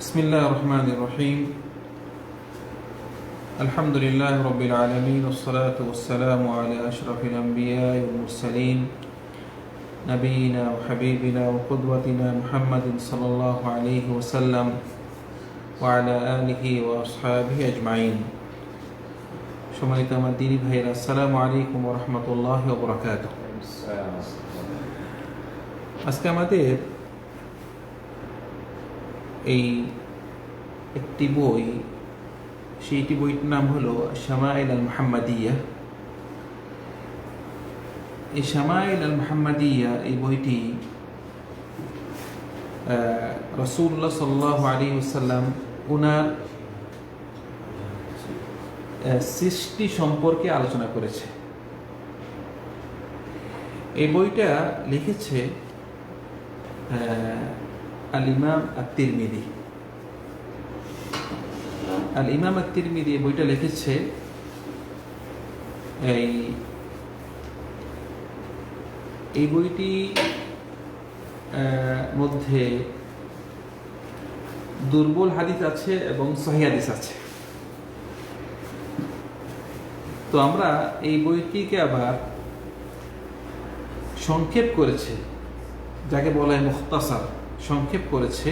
بسم الله الرحمن الرحيم الحمد لله رب العالمين والصلاة والسلام على أشرف الأنبياء والمرسلين نبينا وحبيبنا وقدوتنا محمد صلى الله عليه وسلم وعلى آله وأصحابه أجمعين সম্মানিত আমার দিনী ভাইরা আসসালামু আলাইকুম রহমতুল্লাহ বরকাত আজকে আমাদের এই একটি বই, সেইটি বইটির নাম হলো শামাইল আল মাহাম্মাদিয়া এই শামাইল আল মাহাম্মাদিয়া এই বইটি রসুল্লাহ সাল্লাহ আলী ওসাল্লাম ওনার সৃষ্টি সম্পর্কে আলোচনা করেছে। এই বইটা লিখেছে আল ইমাম আত্মিরমিদি আল ইমাম আত্মিরমিদি বইটা লিখেছে এই এই বইটি মধ্যে দুর্বল হাদিস আছে এবং সহি হাদিস আছে। তো আমরা এই বইটিকে আবার সংক্ষেপ করেছে, যাকে বলা হয় মুখতাসার। সংক্ষেপ করেছে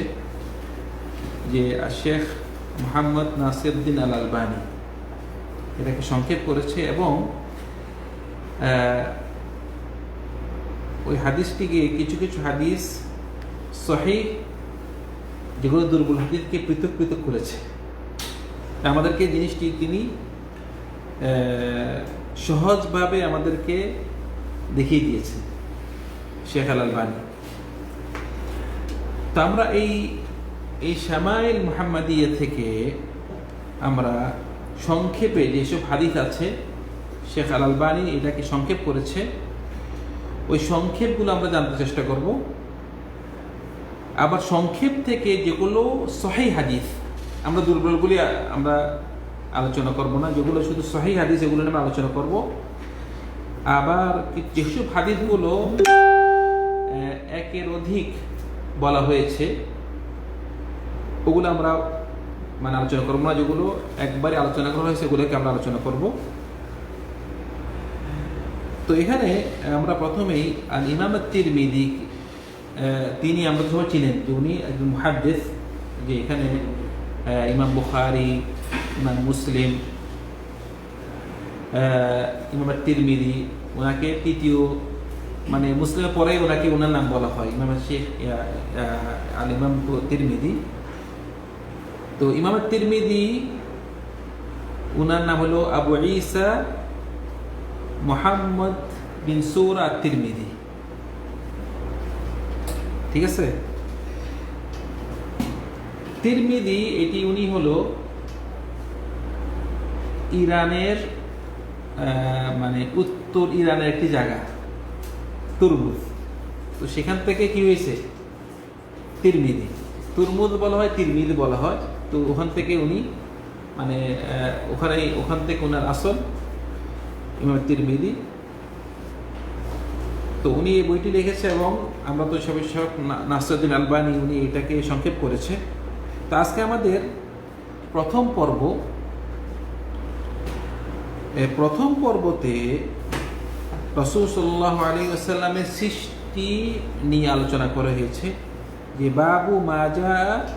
যে শেখ মোহাম্মদ নাসিরুদ্দিন আল আলবানি এটাকে সংক্ষেপ করেছে এবং ওই হাদিসটিকে কিছু কিছু হাদিস সহি যেগুলো দুর্বল হাদিসকে পৃথক পৃথক করেছে। আমাদেরকে জিনিসটি তিনি সহজভাবে আমাদেরকে দেখিয়ে দিয়েছেন শেখ আল আলবানি তো আমরা এই এই শামাইল মুহাম্মাদিয়া থেকে আমরা সংক্ষেপে যেসব হাদিস আছে, শেখ আল আলবানি এটাকে সংক্ষেপ করেছে, ওই সংক্ষেপগুলো আমরা জানতে চেষ্টা করব। আবার সংক্ষেপ থেকে যেগুলো সহি হাদিস, আমরা দুর্বলগুলি আমরা আলোচনা করব না, যেগুলো শুধু সহি হাদিস এগুলো নিয়ে আলোচনা করব। আবার যেসব হাদিসগুলো একের অধিক বলা হয়েছে। ওগুলো আমরা মানে আলোচনা করব না, যেগুলো একবারে আলোচনা করা হয়েছে সেগুলোকে আমরা আলোচনা করব। তো এখানে আমরা প্রথমেই ইমাম তিরমিদি তিনি আমরা সবাই চিনেন যে উনি একজন মুহাদ্দিস, যে এখানে ইমাম বুখারি, ইমাম মুসলিম ইমাম তিরমিদি, ওনাকে তৃতীয় মানে মুসলিমের পরে ওনাকে ওনার নাম বলা হয়। ইমাম শেখ আল ইমাম তিরমিদি তো ইমাম তিরমিদি ওনার নাম হলো আবু ঈসা মোহাম্মদ বিন সৌরা তিরমিদি ঠিক আছে? তিরমিদি এটি উনি হলো ইরানের মানে উত্তর ইরানের একটি জায়গা। তুরমুজ। তো সেখান থেকে কি হয়েছে? তিরমিদি। তুরমুজ বলা হয়, তিরমিদি বলা হয়। তো ওখান থেকে উনি মানে ওখানে, ওখান থেকে ওনার আসল ইমাম তিরমিদি। তো উনি এই বইটি লিখেছে এবং আমরা তো সবাই সব নাসরুদ্দিন আলবানি, উনি এটাকে সংক্ষেপ করেছে। তো আজকে আমাদের প্রথম পর্ব প্রথম পর্বতে রসুল সাল্লাহ আলী আসাল্লামের সৃষ্টি নিয়ে আলোচনা করা হয়েছে যে বাবু মাজা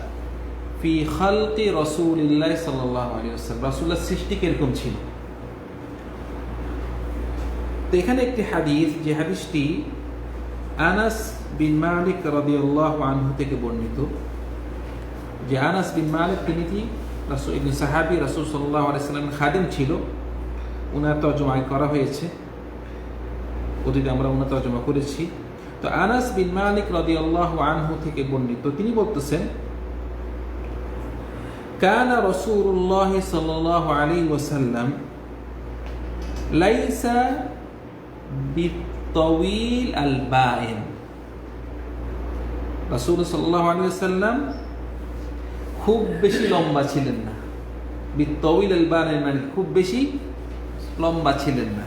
ফি খালকি রসুলিল্লাহ সাল্লাহ আলী আসাল্লাম রসুল্লাহ সৃষ্টি কীরকম ছিল? তো এখানে একটি হাদিস, যে হাদিসটি আনাস বিন মালিক রাদিয়াল্লাহু আনহু থেকে বর্ণিত, যে আনাস বিন মালিক তিনি কি? রাসূল সাহাবী রাসূল সাল্লাল্লাহু আলাইহি সাল্লামের খাদেম ছিল। উনার তর্জমা করা হয়েছে। অতীতে আমরা উনার তর্জমা করেছি তো আনাস বিন মালিক রাদিয়াল্লাহু আনহু থেকে বর্ণিত তিনি বলতেছেন كان رسول الله صلى الله عليه وسلم ليس بالطويل البائن রাসূল সাল্লাল্লাহু আলাইহি ওয়াসাল্লাম খুব বেশি লম্বা ছিলেন না বিতওয়িল আল বানের মানে খুব বেশি লম্বা ছিলেন না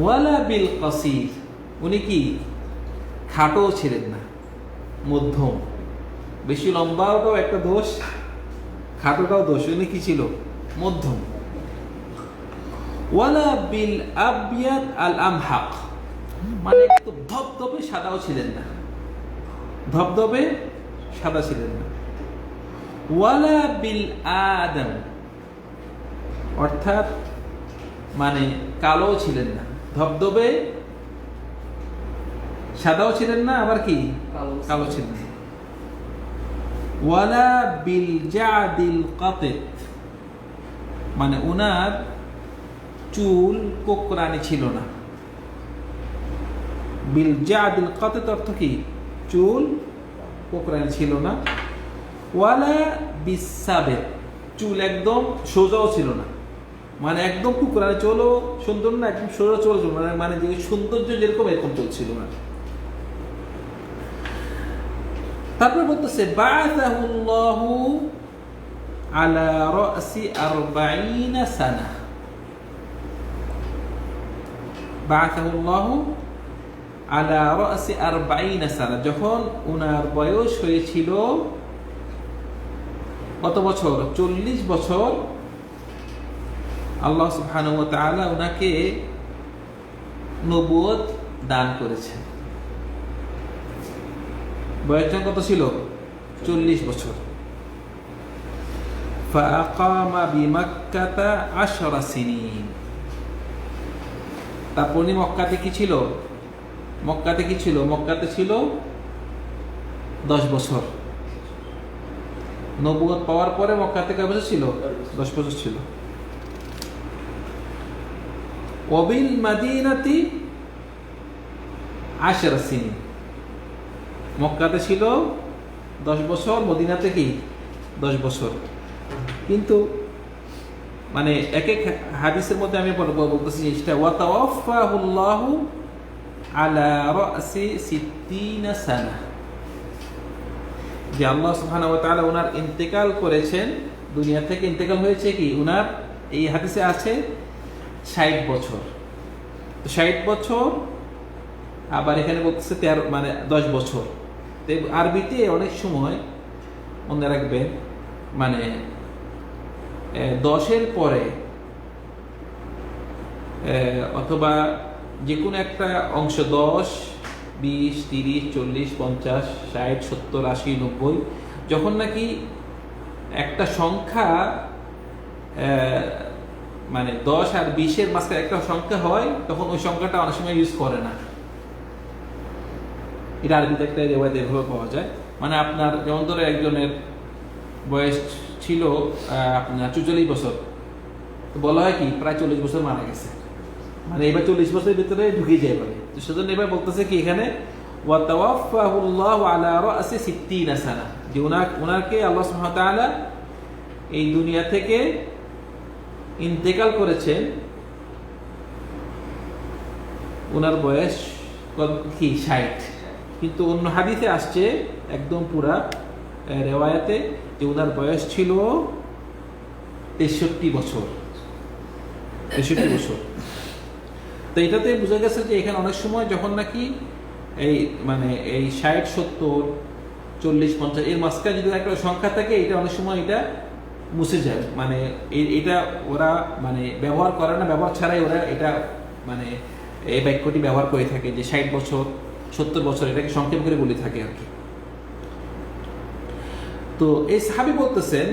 ওয়ালা বিল কাসির, উনি কি? খাটো ছিলেন না, মধ্যম। বেশি লম্বাটাও একটা দোষ, খাটোটাও দোষ। উনি কি ছিল? মধ্যম। ওয়ালা বিল আবিয়াদ আল আমহাক মানে একটু ধবধবে সাদাও ছিলেন না। ধবধবে সাদা ছিলেন না। ওয়ালা বিল আদম, অর্থাৎ মানে কালো ছিলেন না। ধবধবে? সাদাও ছিলেন না আবার কি? কালো ছিলেন। ওয়ালা বিল জাদিল কাতেত। মানে উনার চুল কোকরানি ছিল না। বিল জাদিল কাতেত অর্থ কি? চুল কোকরানি ছিল না। ওয়ালা বিসাবেত চুল একদম সোজাও ছিল না। মানে একদম কুকুরানি চলো সুন্দর না, একদম সোজা চলো ছিল না মানে যে সৌন্দর্য যেরকম এরকম চলছিল না তারপর বলতেছে আলা রাসি আরবাঈনা সানা। বাআসাহুল্লাহু আলা রাসি আরবাঈনা সানা। যখন উনার বয়স হয়েছিল কত বছর? চল্লিশ বছর। আল্লাহ সুবাহানুতালা ওনাকে নবুয় দান করেছে বয়সটা কত ছিল? চল্লিশ বছর। তারপর মক্কাতে কি ছিল? মক্কাতে কি ছিল? মক্কাতে ছিল দশ বছর। নবুয় পাওয়ার পরে মক্কাতে কয় বছর ছিল? দশ বছর ছিল। ওবিল মাদিনাতি আশার সিনি মক্কাতে ছিল দশ বছর, মদিনাতে কি? দশ বছর। কিন্তু মানে এক এক হাদিসের মধ্যে আমি বল- বল- বলতেছি জিনিসটা। ওয়াতাওয়াফাহুল্লাহু আলা রাসি সিদ্দিনা সানা যে আল্লাহ সুবহানাহু ওয়া তাআলা ওনার ইন্তেকাল করেছেন। দুনিয়া থেকে ইন্তেকাল হয়েছে কি? উনার এই হাদিসে আছে ষাট বছর। তো ষাট বছর, আবার এখানে বলতেছে তেরো মানে দশ বছর। তো আরবিতে অনেক সময় মনে রাখবেন মানে দশের পরে অথবা যে কোনো একটা অংশ, দশ, বিশ, তিরিশ, চল্লিশ, পঞ্চাশ, ষাট, সত্তর, আশি, নব্বই, যখন নাকি একটা সংখ্যা মানে দশ আর বিশের মাঝখানে একটা সংখ্যা হয়, তখন ওই সংখ্যাটা অনেক সময় ইউজ করে না। এটা আরবিতে একটা রেওয়ায়ত এভাবে পাওয়া যায়। মানে আপনার যেমন ধরো একজনের বয়স ছিল আপনার চুচল্লিশ বছর। তো বলা হয় কি, প্রায় চল্লিশ বছর মারা গেছে। মানে এবার চল্লিশ বছরের ভিতরে ঢুকে যায় বলে তো সেজন্য এবার বলতেছে কি এখানে ওয়াতাওয়াফাহুল্লাহ আলা রাসি যে ওনার ওনাকে আল্লাহ সুবহানাহু এই দুনিয়া থেকে ইন্তেকাল করেছেন, ওনার বয়স কি, ষাট। কিন্তু অন্য হাদিসে আসছে একদম পুরা রেওয়ায়াতে যে ওনার বয়স ছিল তেষট্টি বছর। তেষট্টি বছর। তো এটাতে বোঝা গেছে যে এখানে অনেক সময় যখন নাকি এই মানে এই ষাট, সত্তর, চল্লিশ, পঞ্চাশ, এর মাঝখানে যদি একটা সংখ্যা থাকে, এটা অনেক সময় এটা মুছে যায়। মানে এটা ওরা মানে ব্যবহার করে না, ব্যবহার ছাড়াই ওরা এটা মানে এই বাক্যটি ব্যবহার করে থাকে যে ষাট বছর, সত্তর বছর, এটাকে সংক্ষেপ করে বলে থাকে আর কি। তো এই সাহাবি বলতেছেন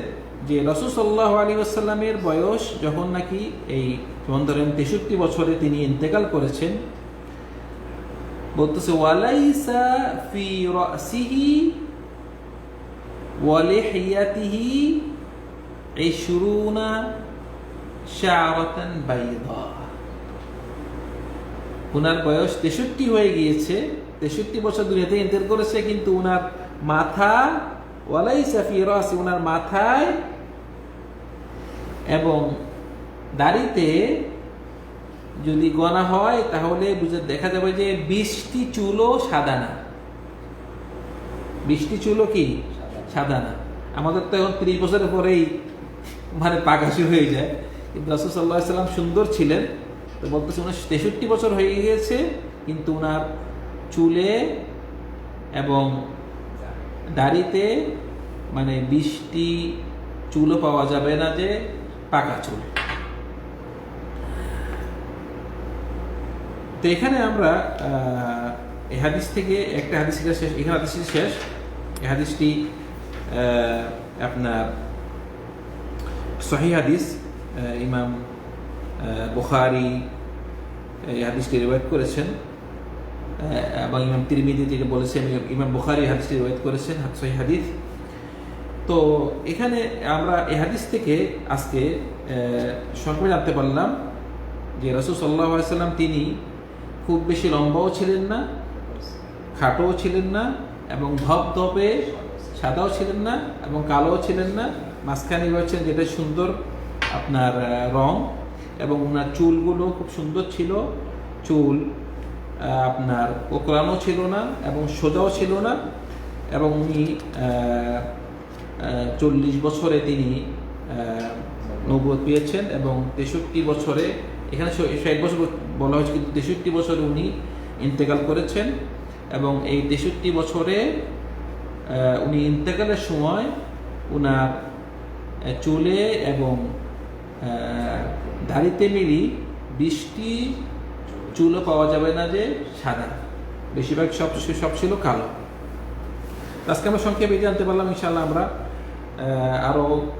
যে রসুল সাল্লাহ আলী আসাল্লামের বয়স যখন নাকি এই যেমন ধরেন তেষট্টি বছরে তিনি ইন্তেকাল করেছেন, বলতেছে, ওয়ালাইসা ফি রাসিহি ইশরুনা শাআরাতান বাইদা উনার বয়স তেষট্টি হয়ে গিয়েছে। তেষট্টি বছর দুনিয়াতে এন্টার করেছে, কিন্তু উনার মাথা, ওয়ালাই সাফি রাসি, উনার মাথায় এবং দাড়িতে যদি গনা হয়, তাহলে বুঝে দেখা যাবে যে বিশটি চুলও সাদা না। বিশটি চুলও কি? সাদা না। আমাদের তো এখন ত্রিশ বছরের পরেই মানে পাকাশি হয়ে যায়। কিন্তু রাসুল সাল্লাহ সাল্লাম সুন্দর ছিলেন। তো বলতেছে উনার তেষট্টি বছর হয়ে গিয়েছে, কিন্তু উনার চুলে এবং দাড়িতে মানে বৃষ্টি চুলও পাওয়া যাবে না যে পাকা চুল। তো এখানে আমরা এই হাদিস থেকে একটা হাদিস শেষ, এখানে হাদিসটি শেষ। এই হাদিসটি আপনার সহি হাদিস ইমাম বুখারি, এই হাদিসটি রিওয়ায়ত করেছেন এবং ইমাম তিরমিদি থেকে বলেছেন, ইমাম বুখারি হাদিসটি রিওয়ায়ত করেছেন সহি হাদিস। তো এখানে আমরা এই হাদিস থেকে আজকে সংক্ষেপে জানতে পারলাম যে রসুল সাল্লাহ সাল্লাম তিনি খুব বেশি লম্বাও ছিলেন না, খাটোও ছিলেন না, এবং ধপধপে সাদাও ছিলেন না এবং কালোও ছিলেন না। মাঝখানে রয়েছেন যেটা সুন্দর, আপনার রং এবং ওনার চুলগুলো খুব সুন্দর ছিল। চুল আপনার কোকড়ানো ছিল না এবং সোজাও ছিল না এবং উনি চল্লিশ বছরে তিনি নবুয়ত পেয়েছেন এবং তেষট্টি বছরে, এখানে ষাট বছর বলা হয়েছে, কিন্তু তেষট্টি বছরে উনি ইন্তেকাল করেছেন এবং এই তেষট্টি বছরে উনি ইন্তেকালের সময় আহ, চুলে এবং দাড়িতে মিলি বৃষ্টি চুলও পাওয়া যাবে না যে সাদা। বেশিরভাগ সব সব ছিল কালো। আজকে আমরা সংক্ষেপে জানতে পারলাম ইনশাআল্লাহ আমরা আরও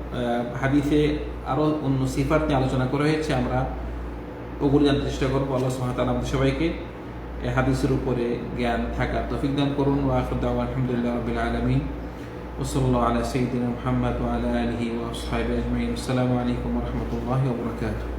হাদিসে আরও অন্য সিফার নিয়ে আলোচনা করা হয়েছে। আমরা ওগুলো জানতে চেষ্টা করব। আল্লাহ সুবহানাহু আমাদের সবাইকে হাদিসের উপরে জ্ঞান থাকার তফিক দান করুন ওয়াফুদ্দাহ আলহামদুলিল্লাহ রবিল আলমিন ওসল্লা আলা সঈদিন মোহাম্মদ আলা আলহি ওয়াসাইব আজমাইন আসসালামু আলাইকুম রহমতুল্লাহ ওবরাকাতুহ